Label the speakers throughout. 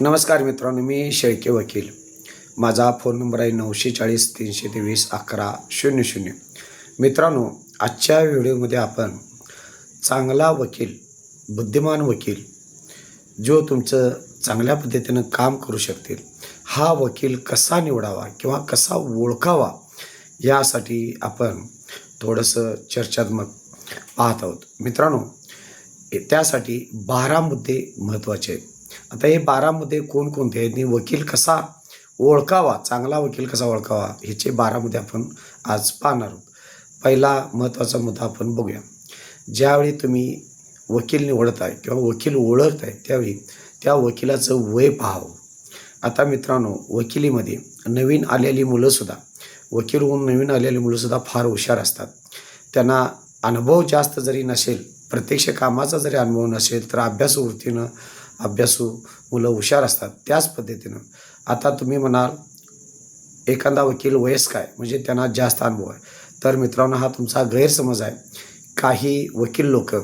Speaker 1: नमस्कार मित्रांनो मी शेळके वकील. माझा फोन नंबर आहे नऊशे चाळीस तीनशे तेवीस अकरा शून्य शून्य. मित्रांनो आजच्या व्हिडिओमध्ये आपण चांगला वकील बुद्धिमान वकील जो तुमचं चांगल्या पद्धतीनं काम करू शकतील हा वकील कसा निवडावा किंवा कसा ओळखावा यासाठी आपण थोडंसं चर्चात्मक पाहत आहोत. मित्रांनो त्यासाठी बारा मुद्दे महत्त्वाचे आहेत. आता हे बारा मुद्दे कोणकोणते आहेत? आणि वकील कसा ओळखावा? चांगला वकील कसा ओळखावा? ह्याचे बारा मुद्दे आपण आज पाहणार आहोत. पहिला महत्त्वाचा मुद्दा आपण बघूया. ज्यावेळी तुम्ही वकील निवडताय किंवा वकील ओळखताय त्यावेळी त्या वकिलाचं वय पाहावं. आता मित्रांनो वकिलीमध्ये नवीन आलेली मुलंसुद्धा वकील होऊन नवीन आलेली मुलंसुद्धा फार हुशार असतात. त्यांना अनुभव जास्त जरी नसेल प्रत्यक्ष कामाचा जरी अनुभव नसेल तर अभ्यासवृत्तीनं अभ्यासू मुलं हुशार असतात. त्याच पद्धतीनं आता तुम्ही म्हणाल एखादा वकील वयस्क आहे म्हणजे त्यांना जास्त अनुभव आहे. तर मित्रांनो हा तुमचा गैरसमज आहे. काही वकील लोक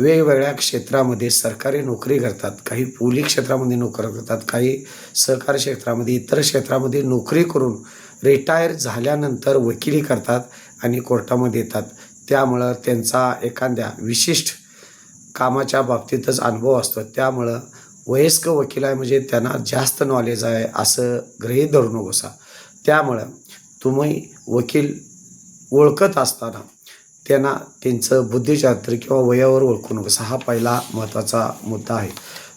Speaker 1: वेगवेगळ्या क्षेत्रामध्ये सरकारी नोकरी करतात काही पोलीस क्षेत्रामध्ये नोकरी करतात काही सहकारी क्षेत्रामध्ये इतर क्षेत्रामध्ये नोकरी करून रिटायर झाल्यानंतर वकिली करतात आणि कोर्टामध्ये येतात. त्यामुळं त्यांचा एखाद्या विशिष्ट कामाच्या बाबतीतच अनुभव असतो. त्यामुळं वयस्क वकील आहे म्हणजे त्यांना जास्त नॉलेज आहे असं गृहीत धरू नकोसा त्यामुळं तुम्ही वकील ओळखत असताना त्यांना त्यांचं बुद्धिचात्र किंवा वयावर ओळखू नकोसा हा पहिला महत्त्वाचा मुद्दा आहे.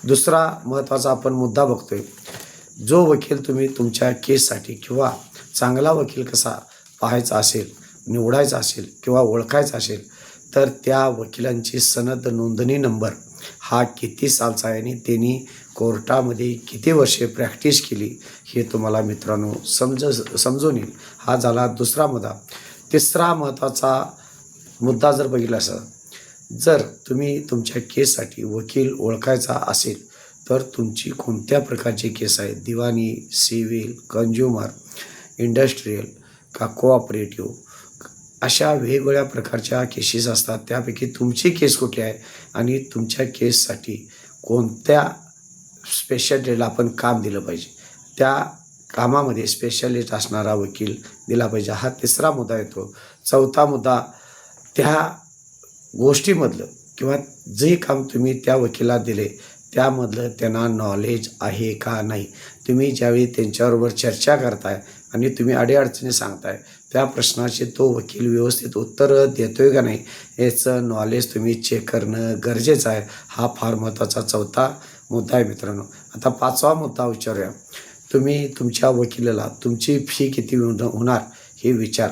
Speaker 1: दुसरा महत्त्वाचा आपण मुद्दा बघतोय. जो वकील तुम्ही तुमच्या केससाठी किंवा चांगला वकील कसा पाहायचा असेल निवडायचा असेल किंवा ओळखायचा असेल तर त्या वकिलांची सनद नोंदणी नंबर हा किती सालचा आहे आणि त्यांनी कोर्टामध्ये किती वर्षे प्रॅक्टिस केली हे तुम्हाला मित्रांनो समज समजून येईल. हा झाला दुसरा मुद्दा. तिसरा महत्त्वाचा मुद्दा जर बघितला असं जर तुम्ही तुमच्या केससाठी वकील ओळखायचा असेल तर तुमची कोणत्या प्रकारची केस आहे दिवाणी सिव्हिल कंज्युमर इंडस्ट्रीयल का कोऑपरेटिव्ह अशा वेगवेगळ्या प्रकारच्या केसेस असतात. त्यापैकी तुमची केस कुठे आहे? आणि तुमच्या केससाठी कोणत्या स्पेशालिटीला आपण काम दिलं पाहिजे? त्या कामामध्ये स्पेशालिस्ट असणारा वकील दिला पाहिजे. हा तिसरा मुद्दा येतो. चौथा मुद्दा त्या गोष्टीमधलं किंवा जे काम तुम्ही त्या वकिला दिले त्यामधलं त्यांना नॉलेज आहे का नाही? तुम्ही ज्यावेळी त्यांच्याबरोबर चर्चा करताय आणि तुम्ही अडीअडचणी सांगताय त्या प्रश्नाचे तो वकील व्यवस्थित उत्तरं देतोय का नाही याचं नॉलेज तुम्ही चेक करणं गरजेचं आहे. हा फार महत्त्वाचा चौथा मुद्दा आहे मित्रांनो. आता पाचवा मुद्दा विचारूया. तुम्ही तुमच्या वकिलाला तुमची फी किती होणार हे विचार.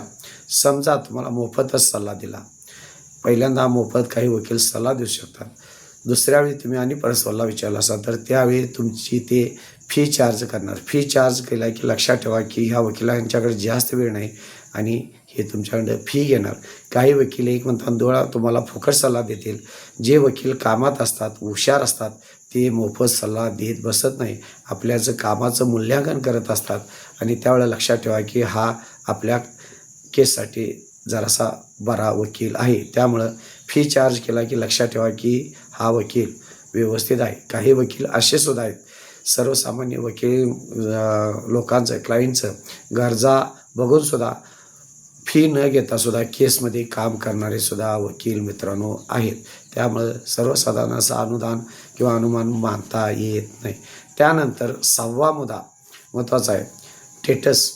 Speaker 1: समजा तुम्हाला मोफतच सल्ला दिला. पहिल्यांदा मोफत काही वकील सल्ला देऊ शकतात. दुसऱ्या वेळी तुम्ही आणि परत सल्ला विचारला असाल तर त्यावेळी तुमची ते फी चार्ज करणार. फी चार्ज केला की लक्षात ठेवा की ह्या वकिलांच्याकडे जास्त वेळ नाही. आणि हे तुमच्याकडं फी घेणार. काही वकील एक म्हणतात दोळा तुम्हाला फुकट सल्ला देतील. जे वकील कामात असतात हुशार असतात ते मोफत सल्ला देत बसत नाही. आपल्याचं कामाचं मूल्यांकन करत असतात. आणि त्यावेळेला लक्षात ठेवा की हा आपल्या केससाठी जरासा बरा वकील आहे. त्यामुळं फी चार्ज केला की लक्षात ठेवा की हा वकील व्यवस्थित आहे. काही वकील असे सुद्धा आहेत. सर्वसामान्य वकील लोकांचं क्लायंटचं गरजा बघूनसुद्धा फी न घेता सुद्धा केसमध्ये काम करणारे सुद्धा वकील मित्रांनो आहेत. त्यामुळं सर्वसाधारण असं अनुदान किंवा अनुमान मानता येत नाही. त्यानंतर सहावा मुद्दा महत्त्वाचा आहे. टेटस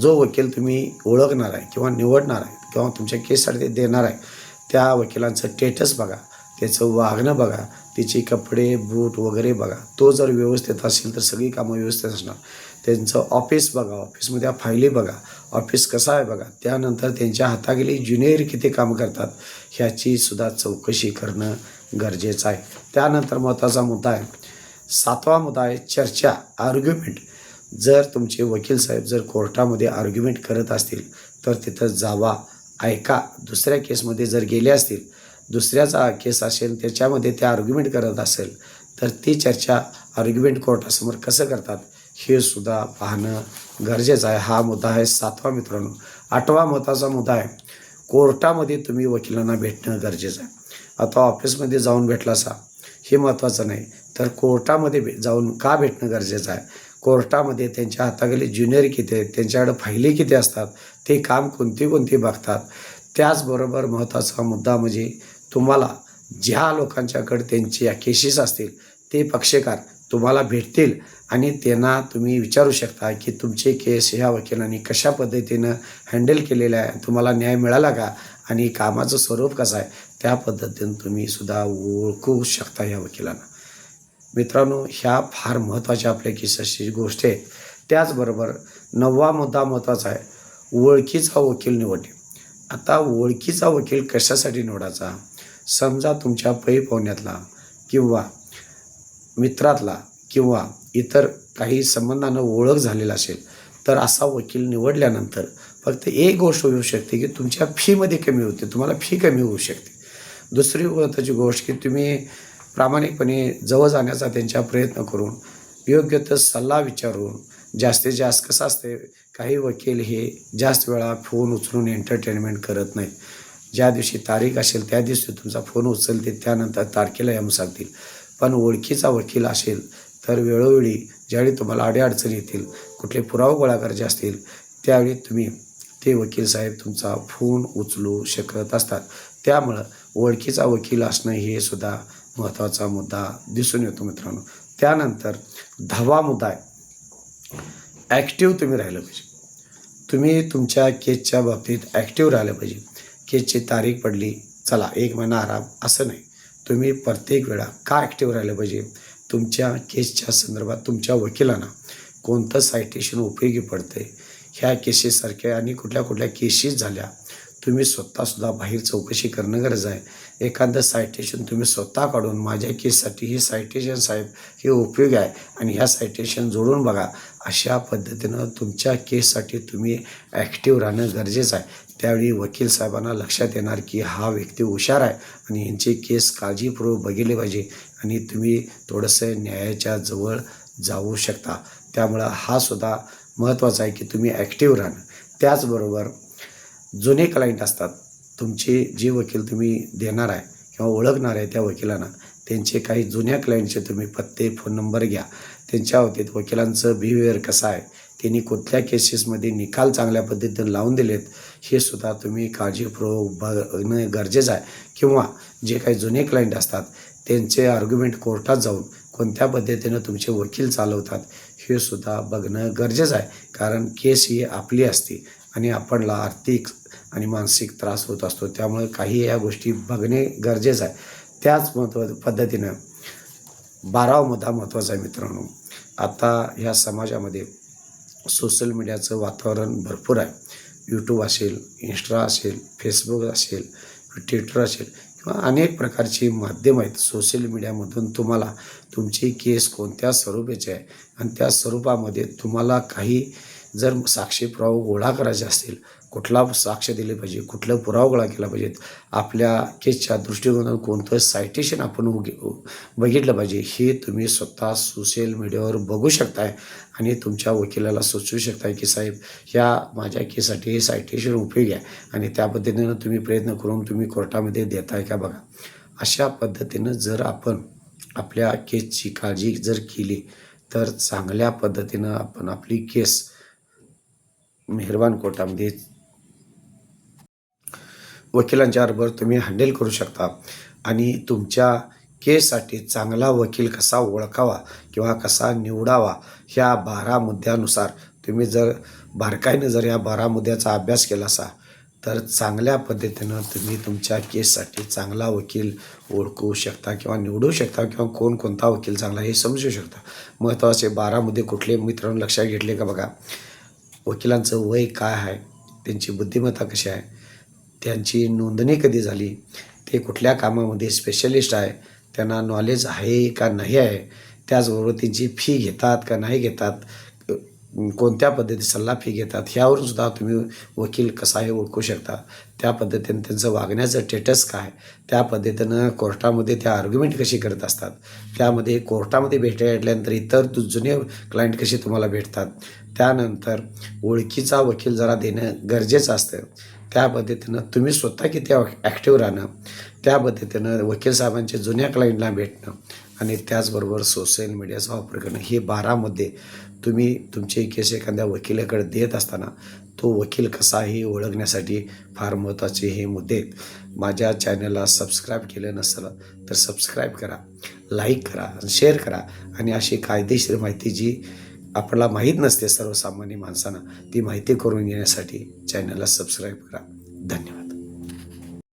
Speaker 1: जो वकील तुम्ही ओळखणार आहे किंवा निवडणार आहे किंवा तुमच्या केससाठी ते देणार आहे त्या वकिलांचं टेटस बघा. त्याचं वागणं बघा. तिचे कपडे बूट वगैरे बघा. तो जर व्यवस्थित असेल तर सगळी कामं व्यवस्थित असणार. त्यांचं ऑफिस बघा. ऑफिसमध्ये फायली बघा. ऑफिस कसं आहे बघा. त्यानंतर त्यांच्या हाताखाली ज्युनियर किती काम करतात ह्याची सुद्धा चौकशी करणं गरजेचं आहे. त्यानंतर महत्त्वाचा मुद्दा आहे. सातवा मुद्दा आहे चर्चा आर्ग्युमेंट जर तुमचे वकील साहेब जर कोर्टामध्ये आर्ग्युमेंट करत असतील तर तिथं जावा ऐका. दुसऱ्या केसमध्ये जर गेले असतील दुसऱ्याचा केस असेल त्याच्यामध्ये ते आर्ग्युमेंट करत असेल तर ती चर्चा आर्ग्युमेंट कोर्टासमोर कसं करतात हे सुद्धा पाहणं गरजेचं आहे. हा मुद्दा आहे सातवा मित्रांनो. आठवा महत्त्वाचा मुद्दा आहे. कोर्टामध्ये तुम्ही वकिलांना भेटणं गरजेचं आहे. आता ऑफिसमध्ये जाऊन भेटला असा हे महत्त्वाचं नाही. तर कोर्टामध्ये भे- जाऊन का भेटणं गरजेचं आहे? कोर्टामध्ये त्यांच्या हाताखाली ज्युनियर किती आहेत? त्यांच्याकडे फायली किती असतात? ते काम कोणती कोणती बघतात? त्याचबरोबर महत्त्वाचा मुद्दा म्हणजे तुम्हाला ज्या लोकांच्याकडे त्यांचे केसेस असतील ते पक्षकार तुम्हाला भेटतील. आणि त्यांना तुम्ही विचारू शकता की तुमचे केस ह्या वकिलांनी कशा पद्धतीनं हँडल केलेलं आहे तुम्हाला न्याय मिळाला का आणि कामाचं स्वरूप कसं आहे त्या पद्धतीनं तुम्ही सुद्धा ओळखू शकता ह्या वकिलांना. मित्रांनो ह्या फार महत्त्वाच्या आपल्या केसाची गोष्ट आहे. त्याचबरोबर नववा मुद्दा महत्त्वाचा आहे ओळखीचा वकील निवडणे. आता ओळखीचा वकील कशासाठी निवडायचा? समजा तुमच्या पै पाहुण्यातला किंवा मित्रातला किंवा इतर काही संबंधानं ओळख झालेला असेल तर असा वकील निवडल्यानंतर फक्त एक गोष्ट होऊ शकते की तुमच्या फीमध्ये कमी होते तुम्हाला फी कमी होऊ शकते. दुसरी महत्त्वाची गोष्ट की तुम्ही प्रामाणिकपणे जवळ जाण्याचा त्यांच्या प्रयत्न करून योग्य तो सल्ला विचारून जास्तीत जास्त कसं असते काही वकील हे जास्त वेळा फोन उचलून एंटरटेनमेंट करत नाहीत. ज्या दिवशी तारीख असेल त्या दिवशी तुमचा फोन उचलते त्यानंतर तारखेला येऊन सांगतील पण ओळखीचा वकील असेल तर वेळोवेळी ज्यावेळी तुम्हाला अडीअडचणी येतील कुठले पुरावे गोळा करायचे असतील त्यावेळी तुम्ही ते वकील साहेब तुमचा फोन उचलू शकत असतात. त्यामुळं ओळखीचा वकील असणं हे सुद्धा महत्त्वाचा मुद्दा दिसून येतो मित्रांनो. त्यानंतर दहावा मुद्दा आहे. ॲक्टिव्ह तुम्ही राहिलं पाहिजे. तुम्ही तुमच्या केसच्या बाबतीत ॲक्टिव्ह राहिलं पाहिजे. केसची तारीख पडली चला एक महिना आराम असं नाही. तुम्ही प्रत्येक वेळा का ॲक्टिव्ह राहिलं पाहिजे? तुमच्या केसच्या संदर्भात तुमच्या वकिलांना कोणतं सायटेशन उपयोगी पडते ह्या केसेससारख्या आणि कुठल्या कुठल्या केसेस झाल्या तुम्ही स्वतःसुद्धा बाहेर चौकशी करणं गरज आहे. एखादं सायटेशन तुम्ही स्वतः काढून माझ्या केससाठी हे सायटेशन साहेब हे उपयोगी आहे आणि ह्या सायटेशन जोडून बघा. अशा पद्धतीनं तुमच्या केससाठी तुम्ही ॲक्टिव्ह राहणं गरजेचं आहे. त्यावेळी वकील साहेबांना लक्षात येणार की हा व्यक्ती हुशार आहे आणि यांचे केस काळजीपूर्वक बघितले पाहिजे आणि तुम्ही थोडंसं न्यायाच्या जवळ जाऊ शकता. त्यामुळं हा सुद्धा महत्त्वाचा आहे की तुम्ही ॲक्टिव्ह राहणं त्याचबरोबर जुने क्लायंट असतात तुमचे जे वकील तुम्ही देणार आहे किंवा ओळखणार आहे त्या वकिलांना त्यांचे काही जुन्या क्लायंटचे तुम्ही पत्ते फोन नंबर घ्या. त्यांच्या बाबतीत वकिलांचं बिहेवियर कसं आहे? त्यांनी कुठल्या केसेसमध्ये निकाल चांगल्या पद्धतीने लावून दिलेत? हे सुद्धा तुम्ही काळजीपूर्वक बघणं गरजेचं आहे. किंवा जे काही जुने क्लायंट असतात त्यांचे आर्ग्युमेंट कोर्टात जाऊन कोणत्या पद्धतीनं तुमचे वकील चालवतात हे सुद्धा बघणं गरजेचं आहे. कारण केस ही आपली असते आणि आपणला आर्थिक आणि मानसिक त्रास होत असतो. त्यामुळे काही या गोष्टी बघणे गरजेचं आहे. त्याच महत्त्व पद्धतीनं बारावा मुद्दा महत्त्वाचा आहे मित्रांनो. आता ह्या समाजामध्ये सोशल मीडियाचं वातावरण भरपूर आहे. यूट्यूब असेल इंस्टा असेल फेसबुक असेल ट्विटर असेल किंवा अनेक प्रकारची माध्यमं आहेत. सोशल मीडियामधून तुम्हाला तुमची केस कोणत्या स्वरूपाची आहे? आणि त्या स्वरूपामध्ये तुम्हाला काही जर साक्षी पुरावा गोळा करायचे असतील कुठला साक्ष दिले पाहिजे कुठलं पुरावा गोळा केला पाहिजेत आपल्या केसच्या दृष्टिकोनातून कोणतं सायटेशन आपण उगे बघितलं पाहिजे हे तुम्ही स्वतः सोशल मीडियावर बघू शकताय आणि तुमच्या वकिलाला सुचवू शकताय की साहेब ह्या माझ्या केससाठी हे सायटेशन उपयोगी आहे आणि त्या पद्धतीनं तुम्ही प्रयत्न करून तुम्ही कोर्टामध्ये देताय का बघा. अशा पद्धतीनं जर आपण आपल्या केसची काळजी जर केली तर चांगल्या पद्धतीनं आपण आपली केस मेहरबान कोर्टामध्ये वकिलांच्या बरोबर तुम्ही हँडल करू शकता. आणि तुमच्या केससाठी चांगला वकील कसा ओळखावा किंवा कसा निवडावा ह्या बारा मुद्द्यानुसार तुम्ही जर बारकाईनं जर या बारा मुद्द्याचा अभ्यास केला असा तर चांगल्या पद्धतीनं तुम्ही तुमच्या केससाठी चांगला वकील ओळखू शकता किंवा निवडू शकता किंवा कोण कोणता वकील चांगला हे समजू शकता. महत्त्वाचे बारा मुद्दे कुठले मित्रांनो लक्षात घेतले का बघा? वकिलांचं वय काय आहे? त्यांची बुद्धिमत्ता कशी आहे? त्यांची नोंदणी कधी झाली? ते कुठल्या कामामध्ये स्पेशलिस्ट आहे? त्यांना नॉलेज आहे का नाही आहे? त्याचबरोबर त्यांची फी घेतात का नाही घेतात? कोणत्या पद्धती सल्ला फी घेतात? ह्यावरून सुद्धा तुम्ही वकील कसा हे ओळखू शकता. त्या पद्धतीनं त्यांचं वागण्याचं स्टेटस काय? त्या पद्धतीनं कोर्टामध्ये त्या आर्ग्युमेंट कशी करत असतात? त्यामध्ये कोर्टामध्ये भेटल्यानंतर इतर दु- जुने क्लायंट कसे तुम्हाला भेटतात? त्यानंतर ओळखीचा वकील जरा देणं गरजेचं असतं. त्या पद्धतीनं तुम्ही स्वतः किती ॲक्टिव्ह राहणं त्या पद्धतीनं वकील साहेबांच्या जुन्या क्लायंटला भेटणं आणि त्याचबरोबर सोशल मीडियाचा वापर करणं हे बारामध्ये तुम्ही तुमचे केस एखाद्या वकिलाकडे देत असताना तो वकील कसा आहे हे ओळखण्यासाठी फार महत्त्वाचे हे मुद्दे आहेत. माझ्या चॅनलला सबस्क्राईब केलं नसेल तर सबस्क्राईब करा लाईक करा शेअर करा आणि अशी कायदेशीर माहिती जी आपल्याला माहीत नसते सर्वसामान्य माणसांना. ती माहिती करून घेण्यासाठी चॅनलला सबस्क्राईब करा. धन्यवाद.